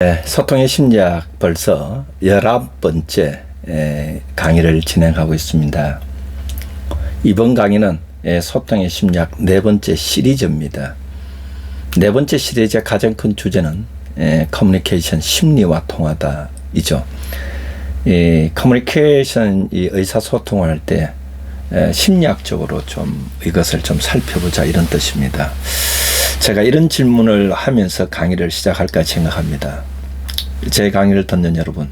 네, 소통의 심리학 벌써 열아홉 번째 에, 강의를 진행하고 있습니다. 이번 강의는 에, 소통의 심리학 네 번째 시리즈입니다. 네 번째 시리즈의 가장 큰 주제는 에, 커뮤니케이션 심리와 통하다이죠. 이 커뮤니케이션 이 의사소통을 할 때 심리학적으로 좀 이것을 좀 살펴보자 이런 뜻입니다. 제가 이런 질문을 하면서 강의를 시작할까 생각합니다. 제 강의를 듣는 여러분.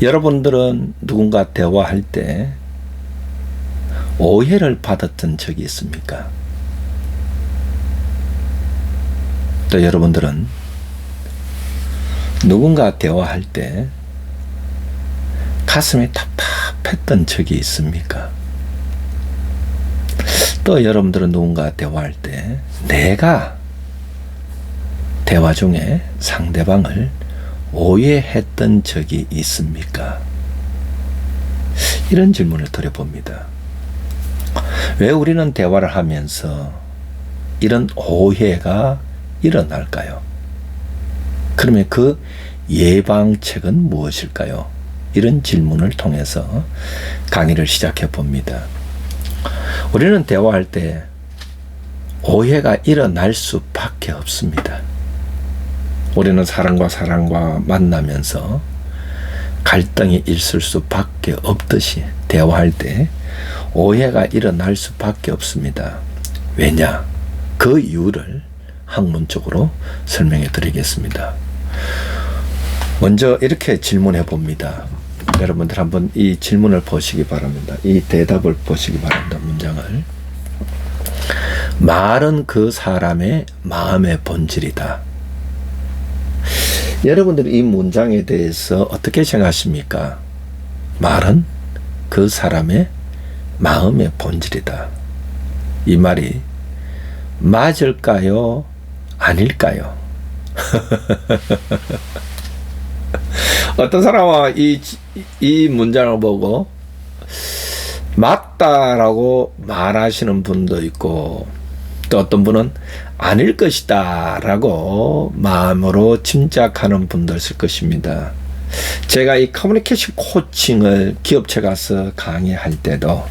여러분들은 누군가 대화할 때 오해를 받았던 적이 있습니까? 또 여러분들은 누군가 대화할 때 가슴이 답답했던 적이 있습니까? 또 여러분들은 누군가 대화할 때 내가 대화 중에 상대방을 오해했던 적이 있습니까? 이런 질문을 드려봅니다. 왜 우리는 대화를 하면서 이런 오해가 일어날까요? 그러면 그 예방책은 무엇일까요? 이런 질문을 통해서 강의를 시작해 봅니다. 우리는 대화할 때 오해가 일어날 수밖에 없습니다. 우리는 사람과 사람과 만나면서 갈등이 있을 수밖에 없듯이 대화할 때 오해가 일어날 수밖에 없습니다. 왜냐? 그 이유를 학문적으로 설명해 드리겠습니다. 먼저 이렇게 질문해 봅니다. 여러분들 한번 이 질문을 보시기 바랍니다. 이 대답을 보시기 바랍니다. 문장을. 말은 그 사람의 마음의 본질이다. 여러분들 이 문장에 대해서 어떻게 생각하십니까? 말은 그 사람의 마음의 본질이다. 이 말이 맞을까요? 아닐까요? 어떤 사람은 이, 이 문장을 보고 맞다라고 말하시는 분도 있고 또 어떤 분은 아닐 것이다 라고 마음으로 짐작하는 분도 있을 것입니다. 제가 이 커뮤니케이션 코칭을 기업체 가서 강의할 때도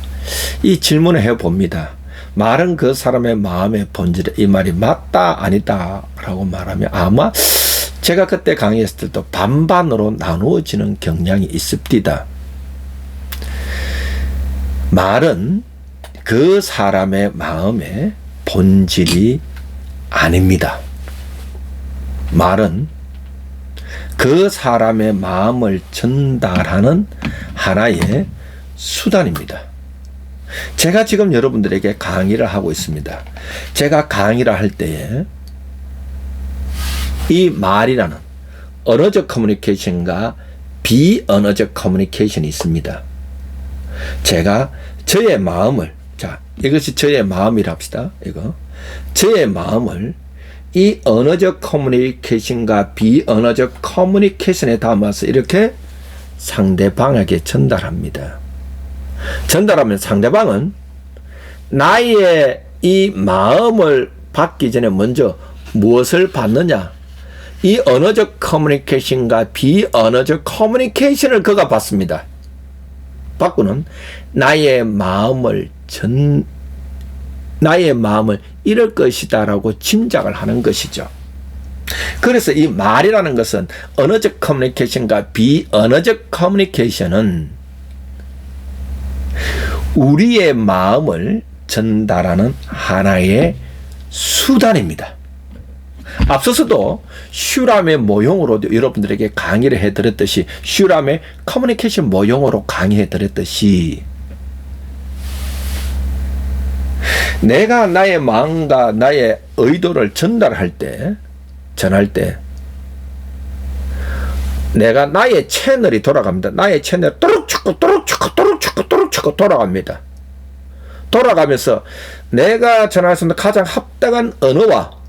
이 질문을 해 봅니다. 말은 그 사람의 마음의 본질, 이 말이 맞다, 아니다 라고 말하면 아마 제가 그때 강의했을 때도 반반으로 나누어지는 경향이 있습니다. 말은 그 사람의 마음의 본질이 아닙니다. 말은 그 사람의 마음을 전달하는 하나의 수단입니다. 제가 지금 여러분들에게 강의를 하고 있습니다. 제가 강의를 할 때에 이 말이라는 언어적 커뮤니케이션과 비언어적 커뮤니케이션이 있습니다. 제가 저의 마음을 자 이것이 저의 마음이랍시다. 이거 저의 마음을 이 언어적 커뮤니케이션과 비언어적 커뮤니케이션에 담아서 이렇게 상대방에게 전달합니다. 전달하면 상대방은 나의 이 마음을 받기 전에 먼저 무엇을 받느냐? 이 언어적 커뮤니케이션과 비언어적 커뮤니케이션을 그가 받습니다. 받고는 나의 마음을 전 나의 마음을 이럴 것이다라고 짐작을 하는 것이죠. 그래서 이 말이라는 것은 언어적 커뮤니케이션과 비언어적 커뮤니케이션은 우리의 마음을 전달하는 하나의 수단입니다. 앞서서도 슈람의 모형으로 여러분들에게 강의를 해드렸듯이 슈람의 커뮤니케이션 모형으로 강의해드렸듯이 내가 나의 마음과 나의 의도를 전달할 때 전할 때 내가 나의 채널이 돌아갑니다. 나의 채널 또룩 치고 또룩 치고 또룩 치고 또룩 치고 돌아갑니다. 돌아가면서 내가 전할 수 있는 가장 합당한 언어와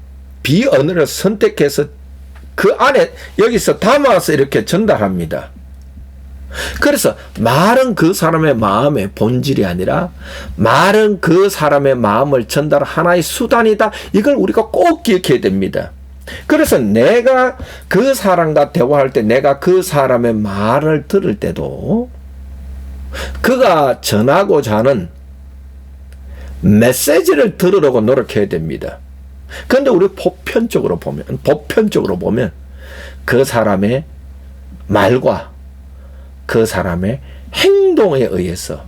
비언어를 선택해서 그 안에 여기서 담아서 이렇게 전달합니다. 그래서 말은 그 사람의 마음의 본질이 아니라 말은 그 사람의 마음을 전달 하나의 수단이다. 이걸 우리가 꼭 기억해야 됩니다. 그래서 내가 그 사람과 대화할 때 내가 그 사람의 말을 들을 때도 그가 전하고자 하는 메시지를 들으려고 노력해야 됩니다. 그런데 우리 보편적으로 보면, 보편적으로 보면 그 사람의 말과 그 사람의 행동에 의해서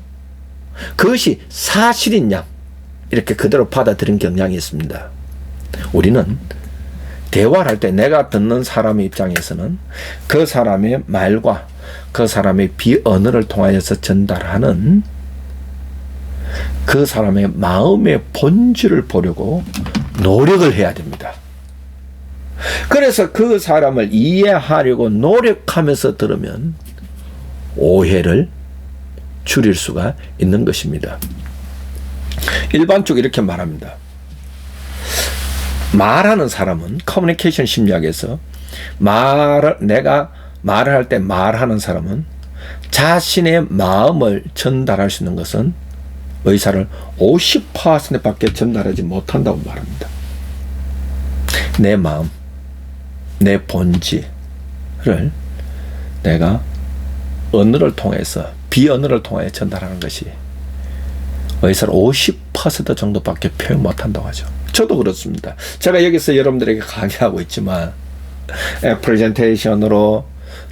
그것이 사실인 양 이렇게 그대로 받아들인 경향이 있습니다. 우리는 대화를 할 때 내가 듣는 사람의 입장에서는 그 사람의 말과 그 사람의 비언어를 통하여서 전달하는 그 사람의 마음의 본질을 보려고 노력을 해야 됩니다. 그래서 그 사람을 이해하려고 노력하면서 들으면 오해를 줄일 수가 있는 것입니다. 일반적으로 이렇게 말합니다. 말하는 사람은 커뮤니케이션 심리학에서 말을 내가 말을 할 때 말하는 사람은 자신의 마음을 전달할 수 있는 것은 의사를 50%밖에 전달하지 못한다고 말합니다. 내 마음, 내 본질을 내가 언어를 통해서 비언어를 통해 전달하는 것이 의사를 50% 정도밖에 표현 못한다고 하죠. 저도 그렇습니다. 제가 여기서 여러분들에게 강의하고 있지만 프레젠테이션으로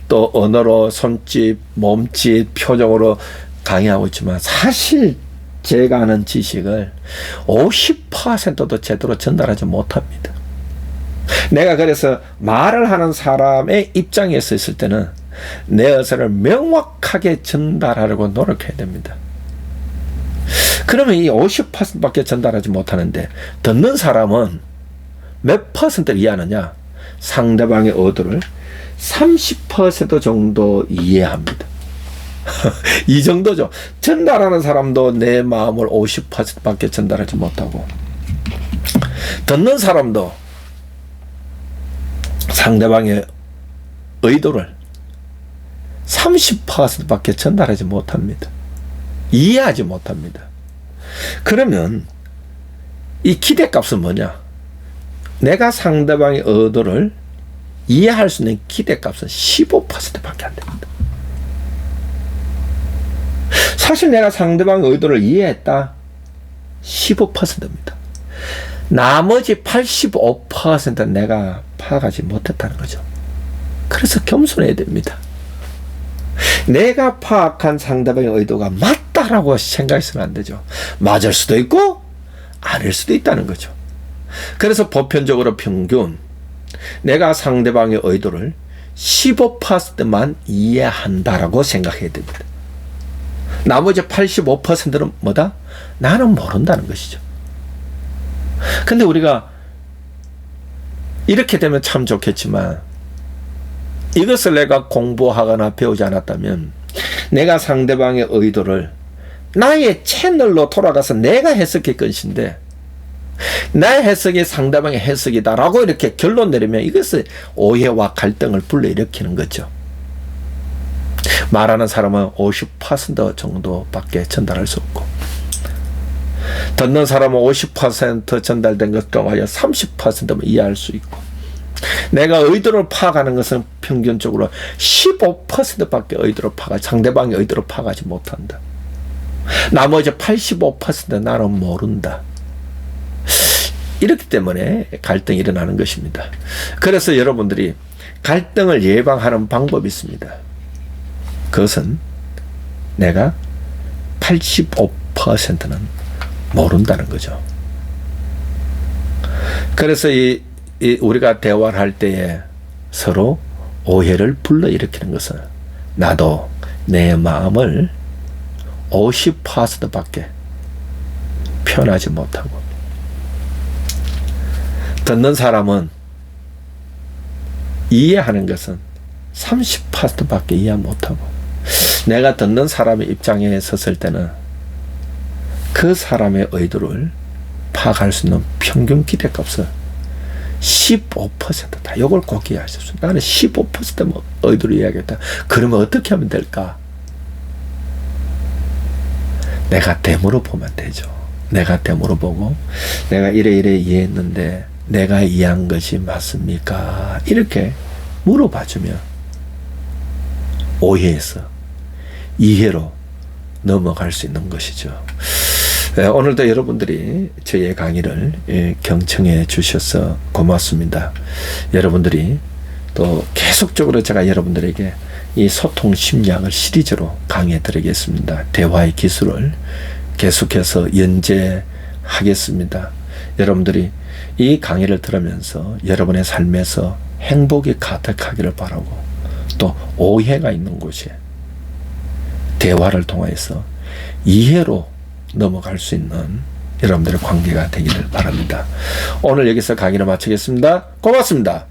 또 언어로 손짓, 몸짓, 표정으로 강의하고 있지만 사실 제가 아는 지식을 50%도 제대로 전달하지 못합니다. 내가 그래서 말을 하는 사람의 입장에 서 있을 때는 내 의사를 명확하게 전달하려고 노력해야 됩니다. 그러면 이 50%밖에 전달하지 못하는데 듣는 사람은 몇 퍼센트를 이해하느냐? 상대방의 의도를 30% 정도 이해합니다. 이 정도죠. 전달하는 사람도 내 마음을 50%밖에 전달하지 못하고 듣는 사람도 상대방의 의도를 30%밖에 전달하지 못합니다. 이해하지 못합니다. 그러면 이 기대값은 뭐냐? 내가 상대방의 의도를 이해할 수 있는 기대값은 15%밖에 안 됩니다. 사실 내가 상대방의 의도를 이해했다. 15%입니다. 나머지 85%는 내가 파악하지 못했다는 거죠. 그래서 겸손해야 됩니다. 내가 파악한 상대방의 의도가 맞다라고 생각해서는 안 되죠. 맞을 수도 있고 아닐 수도 있다는 거죠. 그래서 보편적으로 평균 내가 상대방의 의도를 15%만 이해한다라고 생각해야 됩니다. 나머지 85%는 뭐다? 나는 모른다는 것이죠. 근데 우리가 이렇게 되면 참 좋겠지만 이것을 내가 공부하거나 배우지 않았다면 내가 상대방의 의도를 나의 채널로 돌아가서 내가 해석할 것인데 나의 해석이 상대방의 해석이다라고 이렇게 결론 내리면 이것은 오해와 갈등을 불러일으키는 거죠. 말하는 사람은 50% 정도밖에 전달할 수 없고 듣는 사람은 50% 전달된 것 동하여 30%만 이해할 수 있고 내가 의도를 파악하는 것은 평균적으로 15%밖에 의도를 파악, 상대방의 의도를 파악하지 못한다. 나머지 85% 나는 모른다. 이렇기 때문에 갈등이 일어나는 것입니다. 그래서 여러분들이 갈등을 예방하는 방법이 있습니다. 그것은 내가 85%는 모른다는 거죠. 그래서 이, 이 우리가 대화를 할 때에 서로 오해를 불러일으키는 것은 나도 내 마음을 50%밖에 표현하지 못하고 듣는 사람은 이해하는 것은 30%밖에 이해 못하고 내가 듣는 사람의 입장에 섰을 때는 그 사람의 의도를 파악할 수 있는 평균 기대값은 15%다. 이걸 꼭 이해하십시오. 나는 15% 의도를 이해하겠다. 그러면 어떻게 하면 될까? 내가 되물어 보면 되죠. 내가 되물어 보고 내가 이래 이래 이해했는데 내가 이해한 것이 맞습니까? 이렇게 물어봐 주면 오해에서 이해로 넘어갈 수 있는 것이죠. 예, 오늘도 여러분들이 저의 강의를 예, 경청해 주셔서 고맙습니다. 여러분들이 또 계속적으로 제가 여러분들에게 이 소통 심리학을 시리즈로 강의해 드리겠습니다. 대화의 기술을 계속해서 연재하겠습니다. 여러분들이 이 강의를 들으면서 여러분의 삶에서 행복이 가득하기를 바라고 또 오해가 있는 곳에 대화를 통해서 이해로 넘어갈 수 있는 여러분들의 관계가 되기를 바랍니다. 오늘 여기서 강의를 마치겠습니다. 고맙습니다.